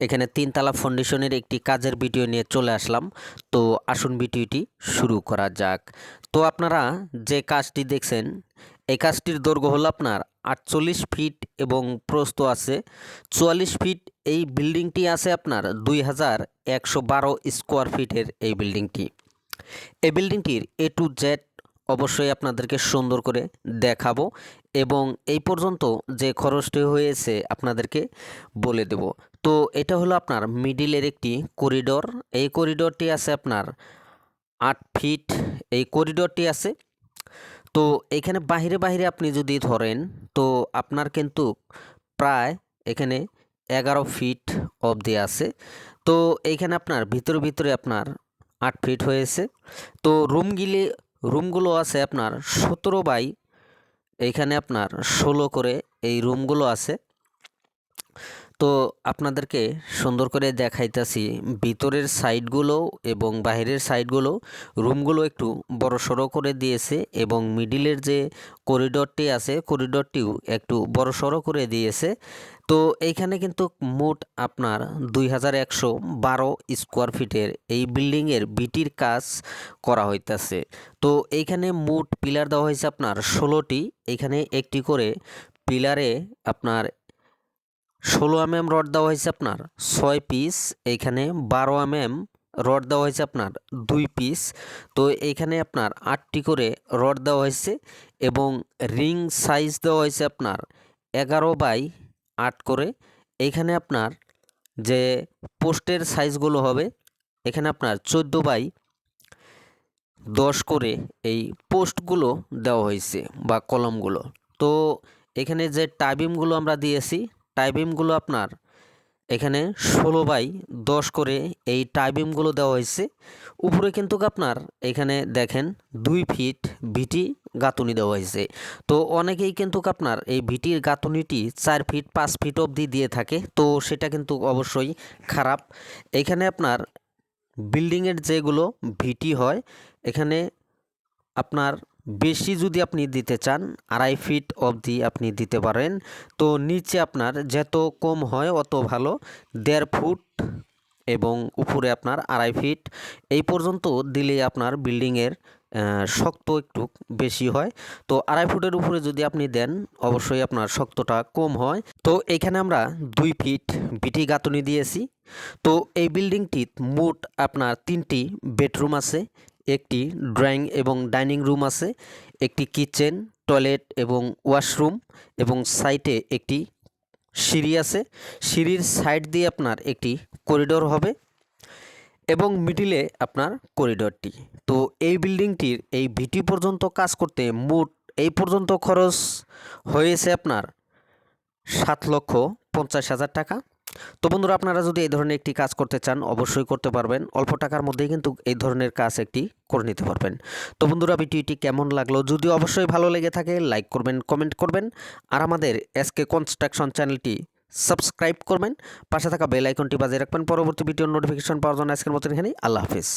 এখানে তিনতলা ফাউন্ডেশনের একটি কাজের ভিডিও নিয়ে চলে আসলাম। তো আসুন ভিডিওটি শুরু করা যাক। তো আপনারা যে কাজটি দেখছেন, এই কাজটির দৈর্ঘ্য হলো আপনার আটচল্লিশ ফিট এবং প্রস্থ আছে। চুয়াল্লিশ ফিট এই বিল্ডিংটি আছে আপনার দুই হাজার একশো বারো স্কোয়ার ফিটের এই বিল্ডিংটি এই বিল্ডিংটির এ টু জেড অবশ্যই আপনাদেরকে সুন্দর করে দেখাবো এবং এই পর্যন্ত যে খরচটি হয়েছে আপনাদেরকে বলে দেব। তো এটা হলো আপনার মিডিলের একটি করিডোর। এই করিডোরটি আছে আপনার আট ফিট। এই করিডোরটি আছে। তো এখানে বাহিরে বাহিরে আপনি যদি ধরেন, তো আপনার কিন্তু প্রায় এখানে এগারো ফিট অবধি আছে। তো এইখানে আপনার ভিতরে ভিতরে আপনার আট ফিট হয়েছে। তো রুমগুলি রুমগুলো আছে আপনার সতেরো বাই এইখানে আপনার ষোলো করে এই রুমগুলো আছে। তো আপনাদেরকে সুন্দর করে দেখাইতেছি ভিতরের সাইডগুলো এবং বাইরের সাইডগুলো। রুমগুলো একটু বড় সড়ো করে দিয়েছে এবং মিডিলের যে করিডোরটি আছে, করিডোরটিও একটু বড় সড়ো করে দিয়েছে। তো এইখানে কিন্তু মোট আপনার দুই হাজার একশো বারো স্কোয়ার ফিটের এই বিল্ডিংয়ের বিটির কাজ করা হইতাছে। তো এইখানে মোট পিলার দেওয়া হয়েছে আপনার ষোলোটি। এইখানে একটি করে পিলারে আপনার ষোলো এম এম রড দেওয়া হয়েছে আপনার, ছয় পিস এইখানে বারো এম এম রড দেওয়া হয়েছে আপনার, দুই পিস তো এইখানে আপনার আটটি করে রড দেওয়া হয়েছে এবং রিং সাইজ দেওয়া হয়েছে আপনার এগারো বাই আট করে। এইখানে আপনার যে পোস্টের সাইজগুলো হবে, এখানে আপনার চোদ্দ বাই দশ করে এই পোস্টগুলো দেওয়া হয়েছে বা কলমগুলো। তো এখানে যে টাইবিমগুলো আমরা দিয়েছি টাইবিমগুলো আপনার এখানে ষোলো বাই দশ করে এই টাইবিমগুলো দেওয়া হয়েছে। উপরে কিন্তু আপনার এখানে দেখেন দুই ফিট ভিটি গাঁথুনি দেওয়া হয়েছে। তো অনেকেই কিন্তু আপনার এই ভিটির গাঁথুনিটি চার ফিট পাঁচ ফিট অবধি দিয়ে থাকে। তো সেটা কিন্তু অবশ্যই খারাপ। এখানে আপনার বিল্ডিংয়ের যেগুলো ভিটি হয়, এখানে আপনার বেশি যদি আপনি দিতে চান, আড়াই ফিট অবধি আপনি দিতে পারেন। তো নিচে আপনার যত কম হয় অত ভালো, দেড় ফুট এবং উপরে আপনার আড়াই ফিট। এই পর্যন্ত দিলে আপনার বিল্ডিংয়ের শক্ত একটু বেশি হয়। তো আড়াই ফুটের উপরে যদি আপনি দেন, অবশ্যই আপনার শক্তটা কম হয়। তো এখানে আমরা দুই ফিট বিটি গাঁথনি দিয়েছি। তো এই বিল্ডিংটি মোট আপনার তিনটি বেডরুম আছে। একটি ড্রয়িং এবং ডাইনিং রুম আছে, একটি কিচেন, টয়লেট এবং ওয়াশরুম এবং সাইটে একটি সিঁড়ি আছে। সিঁড়ির সাইড দিয়ে আপনার একটি করিডোর হবে এবং মিডিলে আপনার করিডোরটি। তো এই বিল্ডিংটির এই ভিটি পর্যন্ত কাজ করতে মোট এই পর্যন্ত খরচ হয়েছে আপনার সাত লক্ষ পঞ্চাশ হাজার টাকা। তো বন্ধুরা, আপনারা যদি এই ধরনের একটি কাজ করতে চান, অবশ্যই করতে পারবেন। অল্প টাকার মধ্যেই কিন্তু এই ধরনের কাজ একটি করে নিতে পারবেন। তো বন্ধুরা, ভিডিওটি কেমন লাগল? যদি অবশ্যই ভালো লেগে থাকে লাইক করবেন কমেন্ট করবেন। আর আমাদের এসকে কনস্ট্রাকশন চ্যানেলটি সাবস্ক্রাইব করবেন। পাশে থাকা বেল আইকনটি বাজিয়ে রাখবেন। পরবর্তী ভিডিও নোটিফিকেশন পাওয়ার জন্য আজকের মতন এখানেই। আল্লাহ হাফিজ।